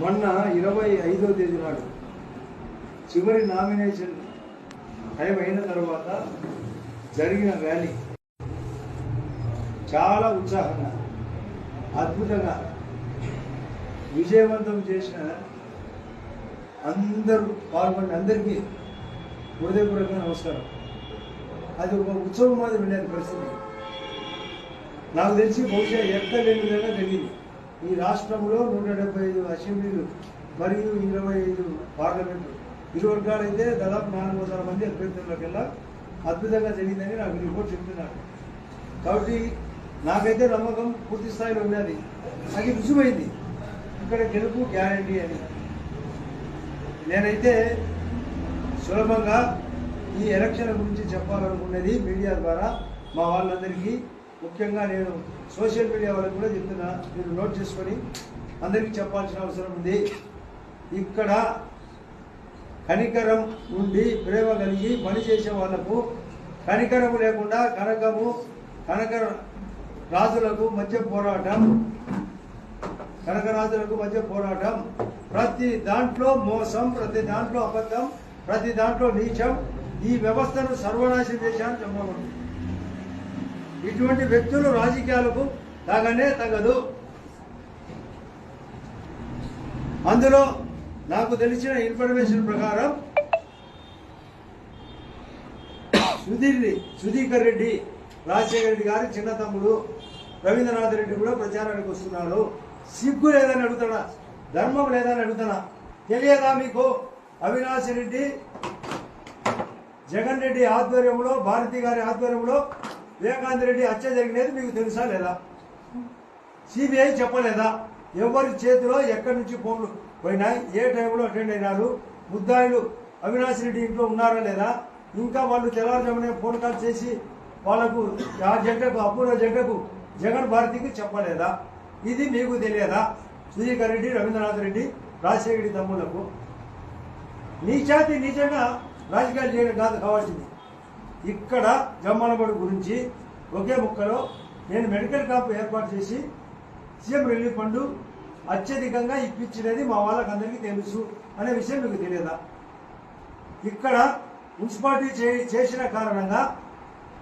మొన్న ఇరవై ఐదో తేదీ నాడు చివరి నామినేషన్ టైం అయిన తర్వాత జరిగిన ర్యాలీ. చాలా ఉత్సాహంగా అద్భుతంగా విజయవంతం చేసిన అందరూ పాల్గొన్న అందరికీ హృదయపూర్వక నమస్కారం. అది ఒక ఉత్సవం మాదిరి ఉండేది పరిస్థితి. నాకు తెలిసి బహుశా ఎక్కడ లేని విధంగా జరిగింది ఈ రాష్ట్రంలో నూట డెబ్బై ఐదు అసెంబ్లీలు మరియు ఇరవై ఐదు పార్లమెంటు ఇరు వర్గాలైతే దాదాపు నాలుగు వందల మంది అభ్యర్థులకెల్లా అద్భుతంగా జరిగిందని నాకు రిపోర్ట్ చెప్తున్నాడు కాబట్టి నాకైతే నమ్మకం పూర్తి స్థాయిలో ఉన్నది అది రుజువైంది. ఇక్కడ గెలుపు గ్యారంటీ అని. నేనైతే సులభంగా ఈ ఎలక్షన్ గురించి చెప్పాలనుకున్నది మీడియా ద్వారా మా వాళ్ళందరికీ ముఖ్యంగా నేను సోషల్ మీడియా వాళ్ళకి కూడా చెప్తున్నా మీరు నోట్ చేసుకొని అందరికీ చెప్పాల్సిన అవసరం ఉంది. ఇక్కడ కనికరం ఉండి ప్రేమ కలిగి పని చేసే వాళ్ళకు కనికరము లేకుండా కనకము కనక రాజులకు మధ్య పోరాటం కనకరాజులకు మధ్య పోరాటం ప్రతి దాంట్లో మోసం ప్రతి దాంట్లో అబద్ధం ప్రతి దాంట్లో నీచం ఈ వ్యవస్థను సర్వనాశం చేశాను చెప్పకూడదు ఇటువంటి వ్యక్తులు రాజకీయాలకు తగనే తగదు. అందులో నాకు తెలిసిన ఇన్ఫర్మేషన్ ప్రకారం సుధీర్ని సుధీకర్ రెడ్డి రాజశేఖర రెడ్డి గారి చిన్న తమ్ముడు రవీంద్రనాథ్ రెడ్డి కూడా ప్రచారానికి వస్తున్నారు. సిగ్గు లేదని అడుగుతాడా? ధర్మం లేదని అడుగుతాడా? తెలియదా మీకు? అవినాష్ రెడ్డి జగన్ రెడ్డి ఆధ్వర్యంలో భారతి గారి ఆధ్వర్యంలో వివేకానంద రెడ్డి హత్య జరిగినది మీకు తెలుసా లేదా? సిబిఐ చెప్పలేదా? ఎవరి చేతిలో ఎక్కడి నుంచి ఫోన్లు పోయినాయి ఏ టైంలో అటెండ్ అయినారు? ముద్దాయిలు అవినాష్ రెడ్డి ఇంట్లో ఉన్నారా లేదా? ఇంకా వాళ్ళు తెల్లారుజామునే ఫోన్ కాల్ చేసి వాళ్ళకు ఆ జంటకు అపూర్వ జంటకు జగన్ భారతికి చెప్పలేదా? ఇది మీకు తెలియదా? సుధీకర్ రెడ్డి రవీంద్రనాథ్ రెడ్డి రాజశేఖర రెడ్డి తమ్ముళ్ళకు. నీచాతి నీచంగా రాజకీయాలు చేయడం కాదు కావాల్సింది. ఇక్కడ జమ్మనబడి గురించి ఒకే ముక్కలో నేను మెడికల్ క్యాంప్ ఏర్పాటు చేసి సీఎం రిలీఫ్ ఫండ్ అత్యధికంగా ఇప్పించినది మా వాళ్ళకందరికీ తెలుసు అనే విషయం మీకు తెలియదా? ఇక్కడ మున్సిపాలిటీ చే- చేసిన కారణంగా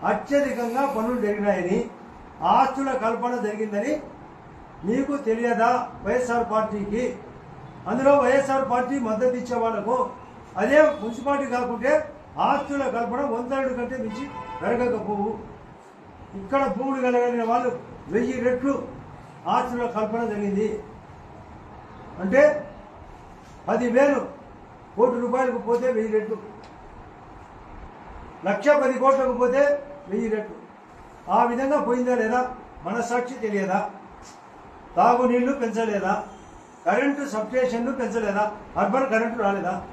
అత్యధికంగా పనులు జరిగినాయని ఆస్తుల కల్పన జరిగిందని మీకు తెలియదా వైఎస్ఆర్ పార్టీకి? అందులో వైఎస్ఆర్ పార్టీ మద్దతు ఇచ్చే వాళ్ళకు అదే మున్సిపాలిటీ కాకుంటే ఆస్తుల కల్పన వందరుడు కంటే మించి జరగకపోవు ఇక్కడ భూములు కలగలిగిన వాళ్ళు వెయ్యి రెట్లు ఆస్తుల కల్పన జరిగింది. అంటే పదివేలు కోటి రూపాయలకు పోతే వెయ్యి రెట్లు. లక్ష పది కోట్లకు పోతే వెయ్యి రెట్లు. ఆ విధంగా పోయిందా లేదా మనస్సాక్షి తెలియదా? తాగునీళ్ళు పెంచలేదా? కరెంటు సబ్స్టేషన్లు పెంచలేదా? అర్బన్ కరెంటు రాలేదా?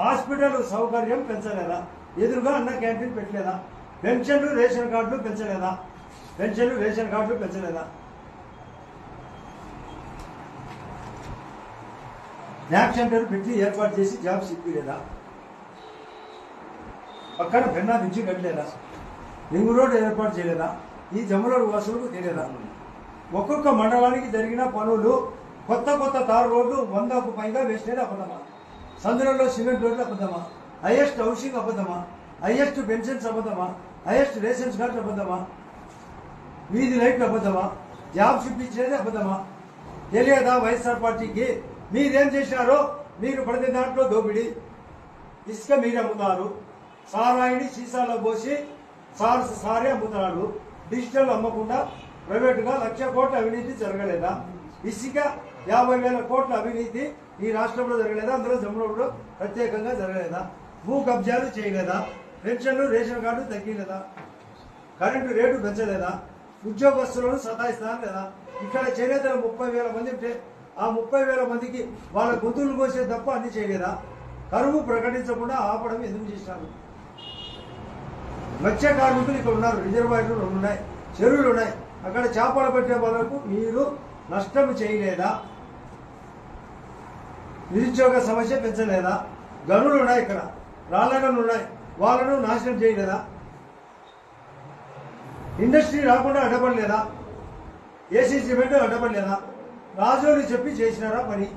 హాస్పిటల్ సౌకర్యం పెంచలేదా? ఎదురుగా అన్న క్యాంటీన్ పెట్టలేదా? పెన్షన్లు రేషన్ కార్డులు పెంచలేదా? పెన్షన్లు రేషన్ కార్డులు పెంచలేదా? న్యాక్ సెంటర్ పెట్టి ఏర్పాటు చేసి జాబ్స్ ఇప్పిలేదా పక్కన పెన్నా నుంచి కట్టలేదా? రింగు రోడ్డు ఏర్పాటు చేయలేదా? ఈ జమ్మలోడు వాసులకు తెలియదా? ఒక్కొక్క మండలానికి జరిగిన పనులు కొత్త కొత్త తారు రోడ్లు వందకు పైగా వేసినది అబద్ధమా సందులలో సిమెంట్ రోడ్లు అబద్ధమా? హైయెస్ట్ హౌసింగ్ అబద్ధమా? హైయెస్ట్ పెన్షన్స్ అబద్ధమా? హైయెస్ట్ రేషన్స్ కార్డు అబద్ధమా? వీధి లైట్లు అబద్ధమా? జాబ్స్ ఇప్పించేది అబద్ధమా? తెలియదా వైఎస్ఆర్ పార్టీకి? మీరేం చేశారో? మీరు ప్రతి దాంట్లో దోపిడి. ఇసుక మీరు అమ్ముతారు. సారాయిని సీసాలో పోసి సార్ సారే అమ్ముతారు. డిజిటల్ అమ్మకుండా ప్రైవేటుగా లక్ష కోట్ల అవినీతి జరగలేదా? ఇసుక యాభై వేల కోట్ల అవినీతి ఈ రాష్ట్రంలో జరగలేదా? అందులో జమ్మూలో ప్రత్యేకంగా జరగలేదా? భూ కబ్జాలు చేయలేదా? పెన్షన్లు రేషన్ కార్డు తగ్గలేదా? కరెంటు రేటు పెంచలేదా? ఉద్యోగస్తులను సతాయిస్తాను లేదా ఇక్కడ చేనేతలు ముప్పై వేల మంది ఉంటే ఆ ముప్పై వేల మందికి వాళ్ళ గొంతులు కోసే తప్ప అన్ని చేయలేదా? కరువు ప్రకటించకుండా ఆపడం ఎందుకు చేశారు? మత్స్య కార్మికులు ఇక్కడ ఉన్నారు. రిజర్వాయర్లు రెండు ఉన్నాయి. చెరువులు ఉన్నాయి. అక్కడ చేపలు పట్టే వాళ్ళకు మీరు నష్టం చేయలేదా? నిరుద్యోగ సమస్య పెంచలేదా? గనులు ఉన్నాయి ఇక్కడ. రాళ్ళ గనులు ఉన్నాయి. వాళ్ళను నాశనం చేయలేదా? ఇండస్ట్రీ రాకుండా అడ్డపడలేదా? AC cement అడ్డపడలేదా? రాజోని చెప్పి చేసినారా పని?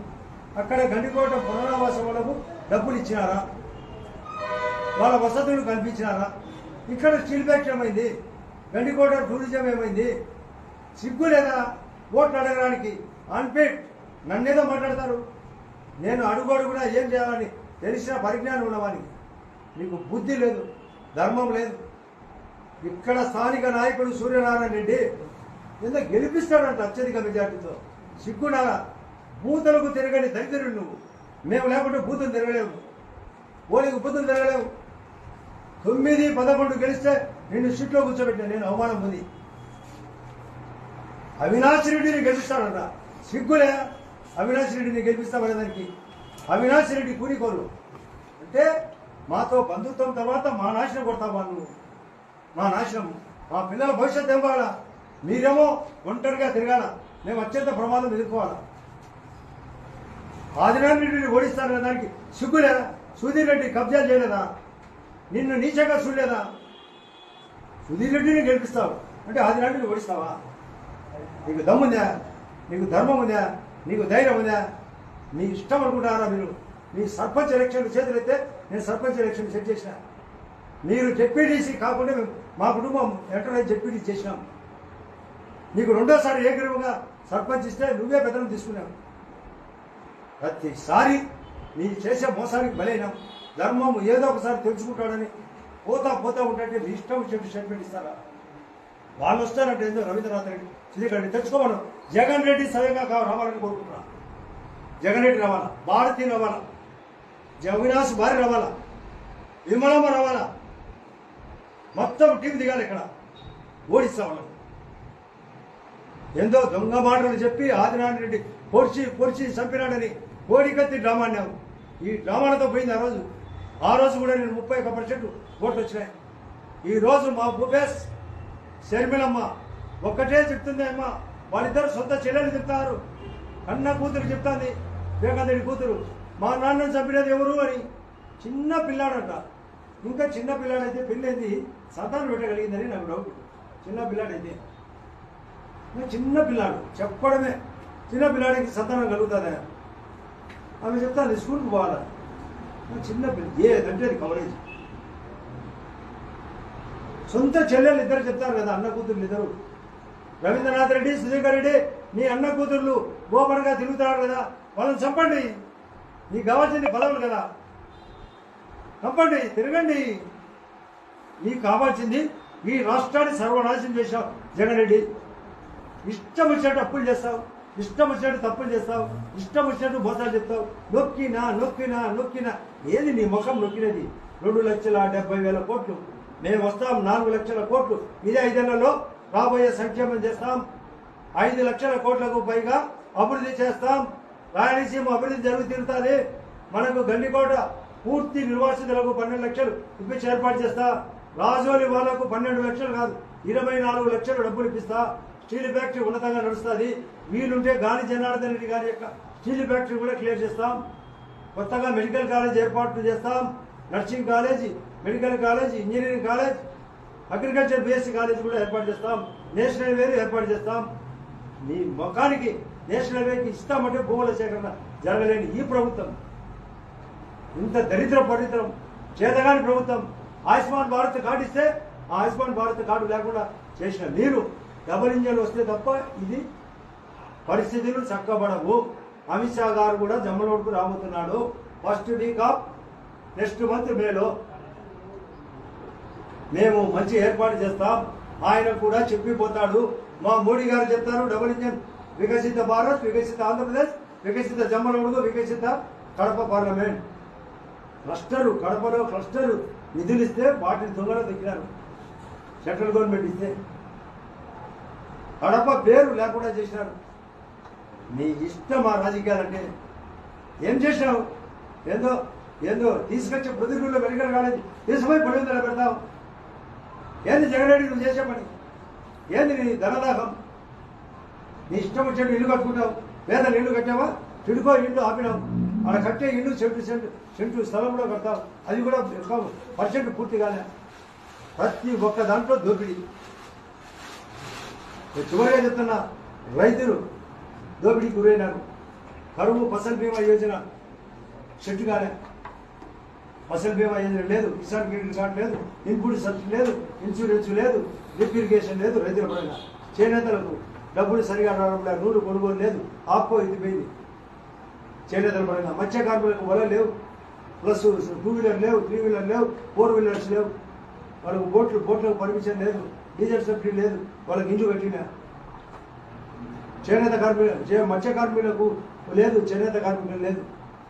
అక్కడ గండికోట పునరావాస వాళ్ళకు డబ్బులు ఇచ్చినారా? వాళ్ళ వసతులు కల్పించినారా? ఇక్కడ స్టీల్ ఫ్యాక్టరీ ఏమైంది? గండికోట టూరిజం ఏమైంది? సిగ్గు లేదా? ఓట్లు అడగడానికి అన్పేడ్ నన్నేదో మాట్లాడతారు. నేను అడుగోడు కూడా ఏం చేయాలని తెలిసిన పరిజ్ఞానం ఉన్నవానికి నీకు బుద్ధి లేదు ధర్మం లేదు. ఇక్కడ స్థానిక నాయకుడు సూర్యనారాయణ రెడ్డి ఎందుకు గెలిపిస్తాడంట అత్యధిక మెజార్టీతో. సిగ్గునారా బూతులకు తిరగని దరిద్రుడు నువ్వు. మేము లేకుంటే బూతులు తిరగలేవు. ఓడికి బూతులు తిరగలేవు. తొమ్మిది పదకొండు గెలిస్తే నిన్ను సీట్లో కూర్చోబెట్టా నేను అవమానం ఉంది అవినాష్ రెడ్డిని గెలుస్తాడంట సిగ్గులే? అవినాష్ రెడ్డిని గెలిపిస్తామనే దానికి అవినాష్ రెడ్డి కూనికోరు అంటే మాతో బంధుత్వం తర్వాత మా నాశనం కొడతావా నువ్వు మా నాశనం. మా పిల్లల భవిష్యత్తు ఏం కావాలా మీరేమో ఒంటరిగా తిరగాల. మేము అత్యంత ప్రమాదం ఎదుర్కోవాలా? ఆదినారాయణ రెడ్డిని ఓడిస్తారనే దానికి సిగ్గులేదా సుధీర్ రెడ్డి కబ్జా చేయలేదా? నిన్ను నీచంగా చూడలేదా? సుధీర్ రెడ్డిని గెలిపిస్తావు. అంటే ఆదినారాయణ రెడ్డిని ఓడిస్తావా? నీకు దమ్ముందా? నీకు ధర్మం ఉందా నీకు ధైర్యం ఉందా? మీ ఇష్టం అనుకుంటారా మీరు? మీ సర్పంచ్ ఎలక్షన్ చేతులైతే నేను సర్పంచ్ ఎలక్షన్ సెట్ చేసిన. మీరు జెడ్పీటీసీ కాకుండా మేము మా కుటుంబం ఎక్కడ జెడ్పీటీసీ చేసినాం. నీకు రెండోసారి ఏకరువుగా సర్పంచ్ ఇస్తే నువ్వే పెద్దలు తీసుకున్నావు. ప్రతిసారి నీ చేసే మోసానికి బలైనాం. ధర్మం ఏదో ఒకసారి తెలుసుకుంటాడని పోతా పోతా ఉంటే నీ ఇష్టం చెప్పి స్టేట్మెంట్ ఇస్తారా? వాళ్ళు వస్తారంటే ఏందో రవీంద్రనాథ్ రెడ్డి. శ్రీకరెడ్డి తెచ్చుకోమను. జగన్ రెడ్డి స్వయంగా రావాలని కోరుకుంటున్నా. జగన్ రెడ్డి రవాణా భారతి రవాణా జవినాస్ భారీ రవాణా విమలమ్మ రవాణా మొత్తం టీం దిగాలి ఇక్కడ. ఓడిస్తా వాళ్ళకు ఎంతో దొంగ మాటలు చెప్పి ఆదినారాయణ రెడ్డి పొడిచి పొడిచి చంపినాడని కోడికత్తి డ్రామా అన్నావు ఈ డ్రామాలతో పోయింది ఆ రోజు. ఆ రోజు కూడా నేను ముప్పై ఒక్క పర్సెంట్ ఓట్లు వచ్చినాయి. ఈ రోజు మా భూపేష్ షర్మిలమ్మ ఒక్కటే చెప్తుంది అమ్మా. వాళ్ళిద్దరు సొంత చెల్లెలు చెప్తారు. అన్న కూతురు చెప్తాంది వివేకానందరెడ్డి కూతురు మా నాన్నను చంపినది ఎవరు? అని. చిన్న పిల్లాడంట. ఇంకా చిన్న పిల్లాడైతే పెళ్ళైంది సంతానం పెట్టగలిగిందని నాకు డౌట్ చిన్న పిల్లాడైతే. ఇంకా చిన్న పిల్లాడు చెప్పడమే. చిన్న పిల్లాడికి సంతానం కలుగుతుందా? ఆమె చెప్తాను స్కూల్కి పోవాలా? చిన్న పిల్ల ఏదంటే అది కవరేజ్ సొంత చెల్లెలు ఇద్దరు చెప్తారు కదా అన్న కూతుర్లు ఇద్దరు. రవీంద్రనాథ్ రెడ్డి సుధీర్ రెడ్డి నీ అన్న కూతుర్లు గోపనగా తిరుగుతారు కదా వాళ్ళని చంపండి. నీకు కావాల్సింది పదవులు కదా. చంపండి తిరగండి. నీకు కావాల్సింది ఈ రాష్ట్రాన్ని సర్వనాశనం చేశావు జగన్ రెడ్డి. ఇష్టం వచ్చినట్టు అప్పులు చేస్తావు ఇష్టం వచ్చినట్టు తప్పులు చేస్తావు ఇష్టం వచ్చినట్టు మోసాలు చెప్తావు. నొక్కినా నొక్కినా నొక్కినా. ఏది నీ ముఖం నొక్కినది? రెండు లక్షల డెబ్బై వేల కోట్లు. మేము వస్తాం నాలుగు లక్షల కోట్లు. ఇదే ఐదేళ్ళలో రాబోయే సంక్షేమం చేస్తాం. ఐదు లక్షల కోట్లకు పైగా అభివృద్ధి చేస్తాం. రాయలసీమ అభివృద్ధి జరుగు తీరుతుంది. మనకు గండికోట పూర్తి నిర్వాసితులకు పన్నెండు లక్షలు ఇప్పించి ఏర్పాటు చేస్తా. రాజోలి వాళ్ళకు పన్నెండు లక్షలు కాదు ఇరవై నాలుగు లక్షలు డబ్బులు ఇప్పిస్తా. స్టీల్ ఫ్యాక్టరీ ఉన్నతంగా నడుస్తుంది. వీలుంటే గాలి జనార్దన్ రెడ్డి గారి యొక్క స్టీల్ ఫ్యాక్టరీ కూడా క్లియర్ చేస్తాం. కొత్తగా మెడికల్ కాలేజ్ ఏర్పాటు చేస్తాం. Nursing college medical college engineering college agriculture BSc college కూడా ఏర్పాటు చేస్తాం. నేషనల్ హైవేలు ఏర్పాటు చేస్తాం. మీ ముఖానికి నేషనల్ హైవేకి ఇస్తామంటే భూముల సేకరణ జరగలేని ఈ ప్రభుత్వం. ఇంత దరిద్ర పరిద్రం చేతగాని ప్రభుత్వం. ఆయుష్మాన్ భారత్ కార్డు ఇస్తే ఆ ఆయుష్మాన్ భారత్ కార్డు లేకుండా చేసిన మీరు డబల్ ఇంజన్లు వస్తే తప్ప ఇది పరిస్థితులు చక్కబడవు. అమిత్ షా గారు కూడా జమ్మలోడుకు రాబోతున్నాడు. First week of next month మేలో. మేము మంచి ఏర్పాటు చేస్తాం. ఆయన కూడా చెప్పిపోతాడు. మా మోడీ గారు చెప్తారు డబుల్ ఇంజన్ వికసిత భారత్ వికసిత ఆంధ్రప్రదేశ్ వికసిత జమ్మలమడుగు వికసిత కడప పార్లమెంట్. క్లస్టరు కడపలో క్లస్టరు నిధులు ఇస్తే వాటిని దొంగలు దొక్కినారు సెంట్రల్ గవర్నమెంట్ ఇస్తే. కడప పేరు లేకుండా చేసినారు. నీ ఇష్టం ఆ రాజకీయాలంటే. ఏం చేసినావు? ఏందో ఏందో తీసుకొచ్చే ప్రతికూల మెడికల్ కాలేదు. తీసుకుపోయి పడిన పెడతావు. ఏంది జగన్రెడ్డి నువ్వు చేసే పని? ఏంది నీ ధనదాహం? నీ ఇష్టం వచ్చినట్టు ఇల్లు కట్టుకుంటావు. పేదలు ఇల్లు కట్టావా? తిడుకో ఇల్లు ఆపినావు. అక్కడ కట్టే ఇల్లు సెంటు సెంటు సెంటు స్థలం కూడా కడతావు. అది కూడా పర్సెంట్ పూర్తిగానే ప్రతి ఒక్క దాంట్లో దోపిడీ. చివరిగా చెప్తున్నా రైతులు దోపిడీకి గురైనారు. కరువు ఫసల్ బీమా యోజన చెట్టుగానే ఫసల్ బీమా యోజన లేదు కిసాన్ క్రెడిట్ కార్డు లేదు ఇన్పుట్ సబ్సిడీ లేదు ఇన్సూరెన్స్ లేదు డ్రిప్ ఇరిగేషన్ లేదు రైతుల పరంగా చేనేతలకు డబ్బులు సరిగా రావడం లేదు నూరు కొనుగోలు లేదు ఆప్కో ఇది పోయింది. చేనేతల పరంగా మత్స్య కార్మికులకు వల లేవు ప్లస్ టూ వీలర్ లేవు త్రీ వీలర్ లేవు ఫోర్ వీలర్స్ లేవు. వాళ్ళకు బోట్లు బోట్లకు పర్మిషన్ లేదు డీజిల్ సబ్సిడీ లేదు వాళ్ళకి ఇంజు కట్టిన. చేనేత కార్మికులు మత్స్య కార్మికులకు లేదు చేనేత కార్మికులు లేదు.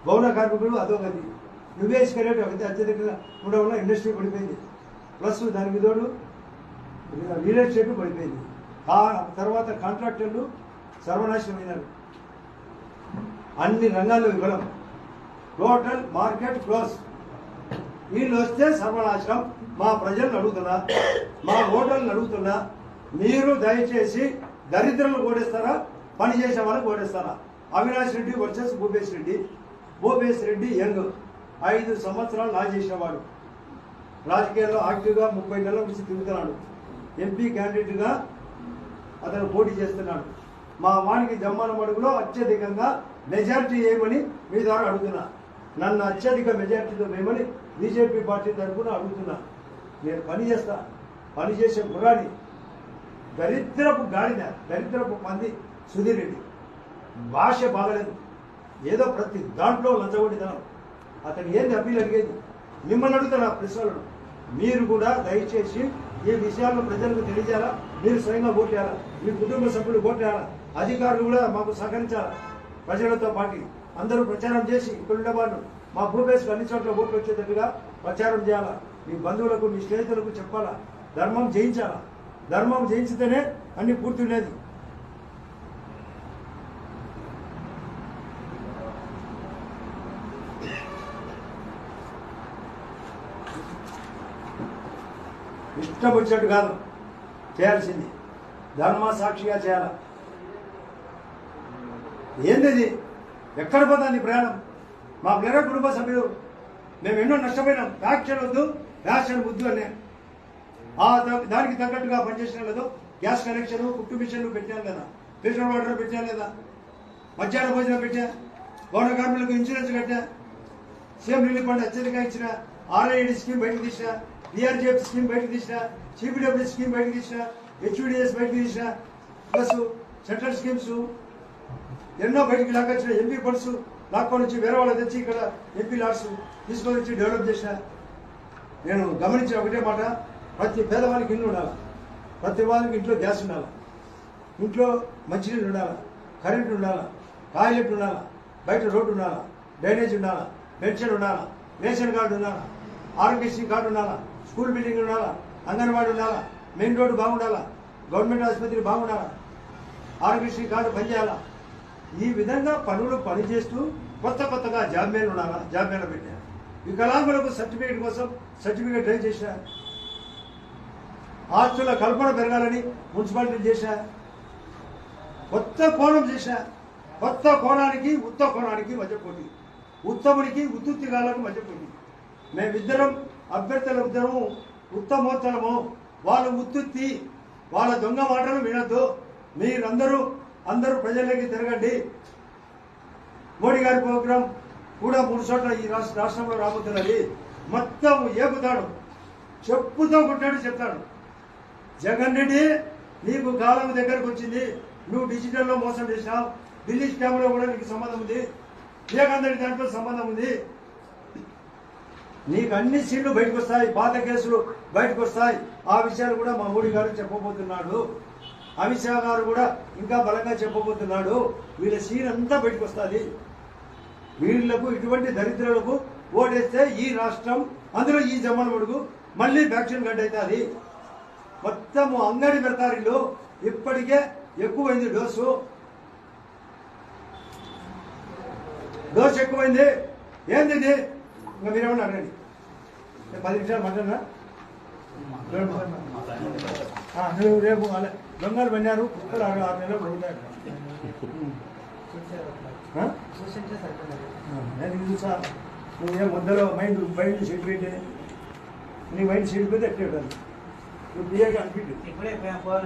గౌణ కార్మికులు అదొకటి యువేస్ రేట్ ఒకటి అత్యధికంగా ఉండడం వల్ల ఇండస్ట్రీ పడిపోయింది. ప్లస్ దానికి తోడు రియల్ ఎస్టేట్ పడిపోయింది. ఆ తర్వాత కాంట్రాక్టర్లు సర్వనాశనమైనారు అన్ని రంగాల్లో విఫలం. టోటల్ మార్కెట్ క్లోజ్ వీళ్ళు వస్తే సర్వనాశనం. మా ప్రజలను అడుగుతున్నా మా ఓటర్లను అడుగుతున్నా మీరు దయచేసి దరిద్రులను ఓడిస్తారా పని చేసే వాళ్ళకి ఓడిస్తారా అవినాష్ రెడ్డి వర్సెస్ భూపేష్ రెడ్డి. భూపేష్ రెడ్డి యంగ్. ఐదు సంవత్సరాలు నా చేసినవాడు రాజకీయాల్లో యాక్టివ్గా ముప్పై నెలల నుంచి తిరుగుతున్నాడు. ఎంపీ క్యాండిడేట్గా అతను పోటీ చేస్తున్నాడు. మా వాడికి జమ్మన మడుగులో అత్యధికంగా మెజారిటీ వేయమని మీ ద్వారా అడుగుతున్నా. నన్ను అత్యధిక మెజారిటీతో వేయమని బీజేపీ పార్టీ తరఫున అడుగుతున్నా. నేను పని చేస్తా. పని చేసే గుర్రాన్ని దరిద్రపు గాడిద దరిద్రపు మంది సుధీర్ రెడ్డి. భాష బాగలేదు. ఏదో ప్రతి దాంట్లో లంచగొడితనం అతను ఏంది అప్పీలు అడిగేది? మిమ్మల్ని అడుగుతాను ఆ ప్రశ్నలను. మీరు కూడా దయచేసి ఈ విషయాలను ప్రజలకు తెలియజేయాలా? మీరు స్వయంగా ఓటు మీ కుటుంబ సభ్యులు ఓటు అధికారులు కూడా మాకు సహకరించాలా? ప్రజలతో పాటు అందరూ ప్రచారం చేసి ఇక్కడ ఉండేవాళ్ళు మా భూపేశ్ అన్ని చోట్ల ఓట్లు వచ్చేటట్టుగా ప్రచారం చేయాలా? మీ బంధువులకు మీ స్నేహితులకు చెప్పాలా? ధర్మం జయించాలా? ధర్మం జయించితేనే అన్ని పూర్తి ఉండేది. ఇష్టం వచ్చినట్టు కాదు. చేయాల్సింది. ధర్మ సాక్షిగా చేయాల. ఏంది ఎక్కడ పోతుంది ప్రయాణం? మా వేరే కుటుంబ సభ్యులు మేము ఎన్నో నష్టపోయినాం. ఫ్యాక్షన్ వద్దు ఫ్యాక్షన్ వద్దు అనే. ఆ దానికి తగ్గట్టుగా పనిచేసిన లేదు. గ్యాస్ కనెక్షన్ కుట్టు మిషన్లు పెట్టాను లేదా? ఫిల్టర్ వాటర్ పెట్టాను లేదా? మధ్యాహ్న భోజనం పెట్టా గౌరవ కార్మికులకు ఇన్సూరెన్స్ కట్టా సీఎం రిలీఫ్ ఫండ్ అత్యధికంగా ఇచ్చినా? ఆర్ఐడి స్కీమ్ బయటకు తీసిన డిఆర్జీఎఫ్ స్కీమ్ బయటకు తీసిన సిపిడబ్ల్యూ స్కీమ్ బయటకు తీసిన హెచ్డిఎస్ బయటకు తీసిన ప్లస్ సెంట్రల్ స్కీమ్స్ ఎన్నో బయటికి లాక్కొచ్చిన ఎంపీ ఫండ్స్ లాక్కొని నుంచి వేరే వాళ్ళు తెచ్చి ఇక్కడ ఎంపీ లాడ్స్ తీసుకొని వచ్చి డెవలప్ చేసిన. నేను గమనించిన ఒకటే మాట ప్రతి పేదవానికి ఇల్లు ఉండాలి. ప్రతి వారికి ఇంట్లో గ్యాస్ ఉండాలి. ఇంట్లో మంచినీళ్ళు ఉండాలి. కరెంట్ ఉండాలి. టాయిలెట్ ఉండాలి. బయట రోడ్డు ఉండాలా. డ్రైనేజ్ ఉండాలా. పెన్షన్ ఉండాలా. రేషన్ కార్డు ఉండాలా. ఆరోగ్యశ్రీ కార్డు ఉండాలా? స్కూల్ బిల్డింగ్ ఉండాలా? అంగన్వాడీ ఉండాలా? మెయిన్ రోడ్డు బాగుండాలా? గవర్నమెంట్ ఆసుపత్రి బాగుండాలా? ఆరోగ్యశ్రీ కార్డు పనిచేయాలా? ఈ విధంగా పనులు పనిచేస్తూ కొత్త కొత్తగా జామ్యాలు ఉండాలా? జామ్యాలు పెట్టారు వికలాంగులకు సర్టిఫికేట్ కోసం సర్టిఫికేట్ డ్రైవ్ చేశా ఆస్తుల కల్పన పెరగాలని మున్సిపాలిటీ చేశా కొత్త కోణం చేశా కొత్త కోణానికి ఉత్త కోణానికి మధ్య పోటీ ఉత్తమునికి ఉత్తుత్తిగాలకు మధ్య పోటీ మేమిద్దరం అభ్యర్థుల ఇద్దరము ఉత్తమోత్తరము. వాళ్ళు ఉత్తుత్తి వాళ్ళ దొంగ మాటలు వినొద్దు. మీరందరూ అందరూ ప్రజలకి తిరగండి. మోడీ గారి ప్రోగ్రాం కూడా మూడు చోట్ల ఈ రాష్ట్ర రాష్ట్రంలో రాబోతున్నది. మొత్తం ఏపుతాడు చెప్పుతో కొట్టాడు చెప్తాడు. జగన్ రెడ్డి నీకు కాలం దగ్గరకు వచ్చింది. నువ్వు డిజిటల్లో మోసం చేసినావు ఢిల్లీ స్కామ్లో కూడా నీకు సంబంధం ఉంది. వివేకానంద రెడ్డి దాంట్లో సంబంధం ఉంది. నీకు అన్ని సీట్లు బయటకు వస్తాయి పాత కేసులు బయటకు వస్తాయి ఆ విషయాలు కూడా మా మోడీ గారు చెప్పబోతున్నాడు. అమిత్ షా గారు కూడా ఇంకా బలంగా చెప్పబోతున్నాడు. వీళ్ళ సీన్ అంతా బయటకు వస్తుంది వీళ్ళకు ఇటువంటి దరిద్రులకు ఓటేస్తే ఈ రాష్ట్రం అందులో ఈ జమ్మల మడుగు మళ్ళీ ఫ్యాక్షన్ గడ్డ అవుతుంది. మొత్తము అంగడి పెడతారిలో ఇప్పటికే ఎక్కువైంది డోసు. డోసు ఎక్కువైంది. ఏంది ఇంకా మీరేమన్నా అడగండి పది నిమిషాలు మాట్లాడినా? ఆ, నువ్వు రేపు అలా. దొంగలు పన్నారు కుక్కలు ఆరు ఆరు నెలలు ఉంటాయి ఆ? నేను చూసా. నువ్వేం మధ్యలో మైండ్ మైండ్ సెట్ పెట్టి నీ మైండ్ సెట్ పెట్టి ఎట్టే నువ్వు బిఏకి అనిపించు ఇప్పుడే ఫోన్